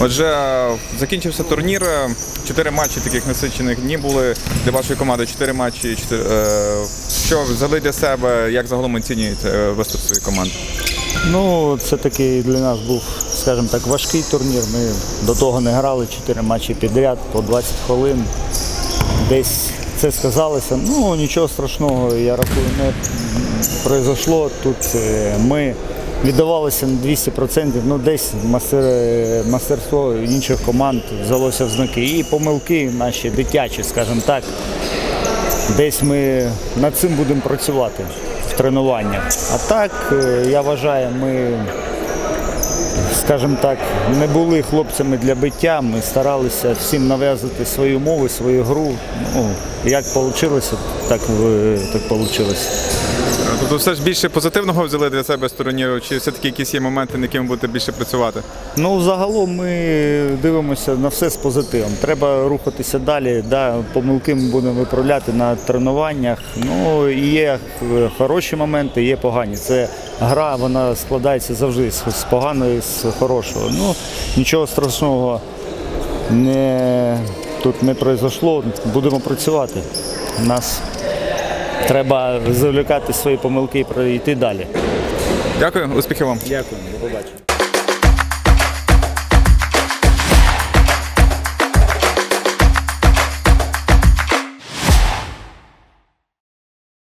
Отже, закінчився турнір. Чотири матчі таких насичених днів були для вашої команди. Чотири матчі. Чотири, е, що взяли для себе? Як загалом оцінюєте е, виступ своєї команди? Ну, це такий для нас був, скажімо так, важкий турнір. Ми до того не грали 4 матчі підряд по 20 хвилин. Десь це сказалося. Ну, нічого страшного, я рахую, не произошло. Тут е, ми віддавалися на 200%, ну десь мастер, мастерство інших команд взялося в знаки. І помилки наші дитячі, скажімо так. Десь ми над цим будемо працювати в тренуваннях. А так, е, я вважаю, ми, скажімо так, не були хлопцями для биття. Ми старалися всім нав'язати свої умови, свою гру. Ну, як вийшло, так, так вийшло. Тобто все ж більше позитивного взяли для себе з турніру, чи все-таки якісь є моменти, над якими будете більше працювати? Ну, загалом ми дивимося на все з позитивом. Треба рухатися далі. Да, помилки ми будемо виправляти на тренуваннях. Ну, є е, хороші моменти, є погані. Це гра, вона складається завжди з, поганого і з хорошого. Ну, нічого страшного не, тут не пройшло. Будемо працювати. Нас треба завлікати свої помилки і пройти далі. Дякую, успіхів вам. Дякую, до побачення.